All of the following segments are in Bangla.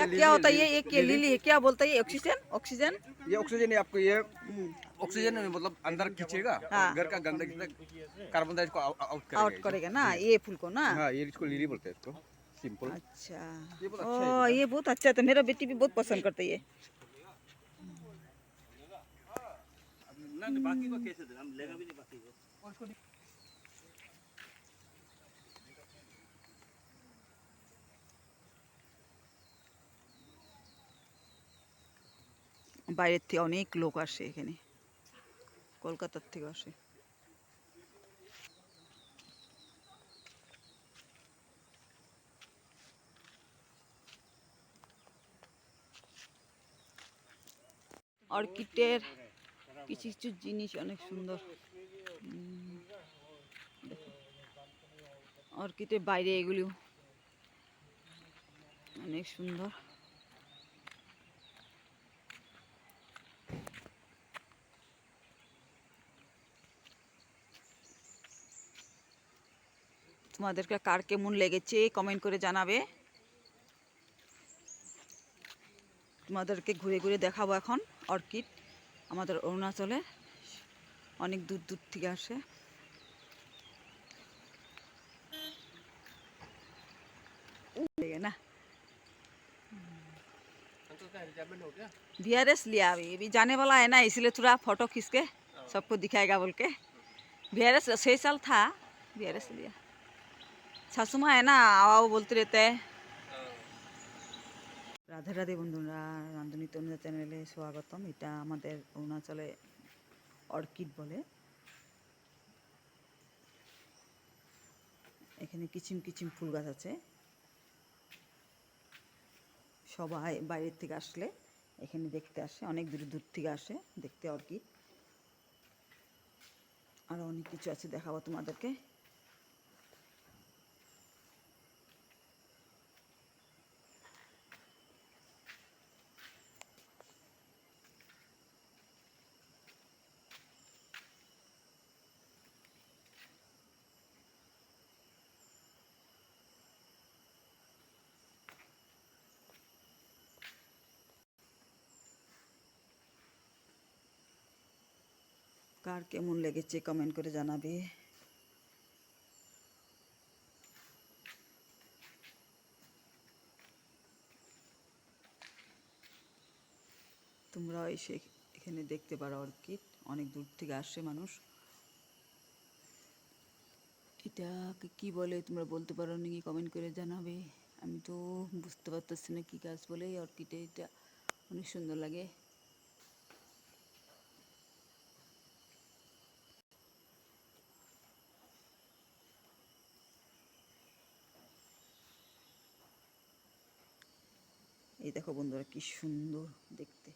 क्या क्या होता है ये? लिली- ये लिली है। क्या बोलता है ये? ऑक्सीजन? ऑक्सीजन? ये ऑक्सीजन है आपको ये ऑक्सीजन मतलब अंदर खींचेगा हाँ। घर का गंदगी से कार्बन डाइऑक्साइड को आउट करेगा आउट करेगा ना ये फूल को ना? हाँ ये इसको लिली बोलते हैं इसको। सिंपल अच्छा। ये बहुत अच्छा ओ ये बहुत अच्छा है तो मेरा बेटी भी बहुत पसंद करता है ये। বাইরের থেকে অনেক লোক আসে এখানে। কলকাতার থেকে আসে। অর্কিডের কিছু কিছু জিনিস অনেক সুন্দর। অর্কিডের বাইরে এগুলিও অনেক সুন্দর। তোমাদেরকে কার কেমন লেগেছে কমেন্ট করে জানাবে তোমাদেরকে ঘুরে ঘুরে দেখাবো এখন অর্কিড আমাদের অরুণাচলে অনেক দূর দূর থেকে আসে ठीक है ना वीआरएस लिया अभी अभी जाने वाला है ना इसलिए थोड़ा फोटो खींच के सबको दिखाएगा बोल के वीआरएस छः साल था वीआरएस लिया শাশুমা है ना आओ बोलते रहते हैं রাধে রাধে বন্ধুরা রান্ধনী তনুজা চ্যানেলে স্বাগতম এটা আমাদের অরুণাচলে অর্কিড বলে এখানে কিচিম কিচিম ফুল গাছ আছে সবাই বাইরের থেকে আসলে এখানে দেখতে আসে অনেক দূর দূর থেকে আসে দেখতে অর্কিড আরও অনেক কিছু আছে দেখাবো তোমাদেরকে কার কেমন লেগেছে কমেন্ট করে জানাবে। তোমরা এসে এখানে দেখতে পারো অর্কিড, অনেক দূর থেকে আসে মানুষ। এটাকে কি বলে তোমরা বলতে পারো নাকি কমেন্ট করে জানাবে। আমি তো বুঝতে পারতেছি না কী গাছ বলে, অর্কিডে এটা অনেক সুন্দর লাগে। এই দেখো বন্ধুরা কি সুন্দর দেখতে।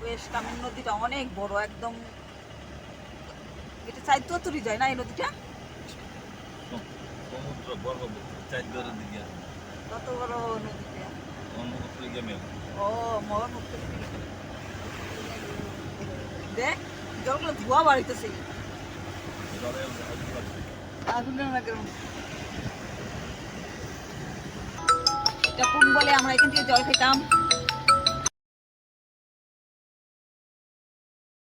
ওয়েস্ট কামের নদীটা অনেক বড় একদম। এটা চাই ততরি যায় না এই নদীটা? সমুদ্র বর্গভূমি চারদরের দিকে। কত বড় নদীটা? ও মর মুক্ত দেখ জলগুলো ধোয়া বাড়িতেছে। কোন বলে আমরা এখান থেকে জল খেতাম?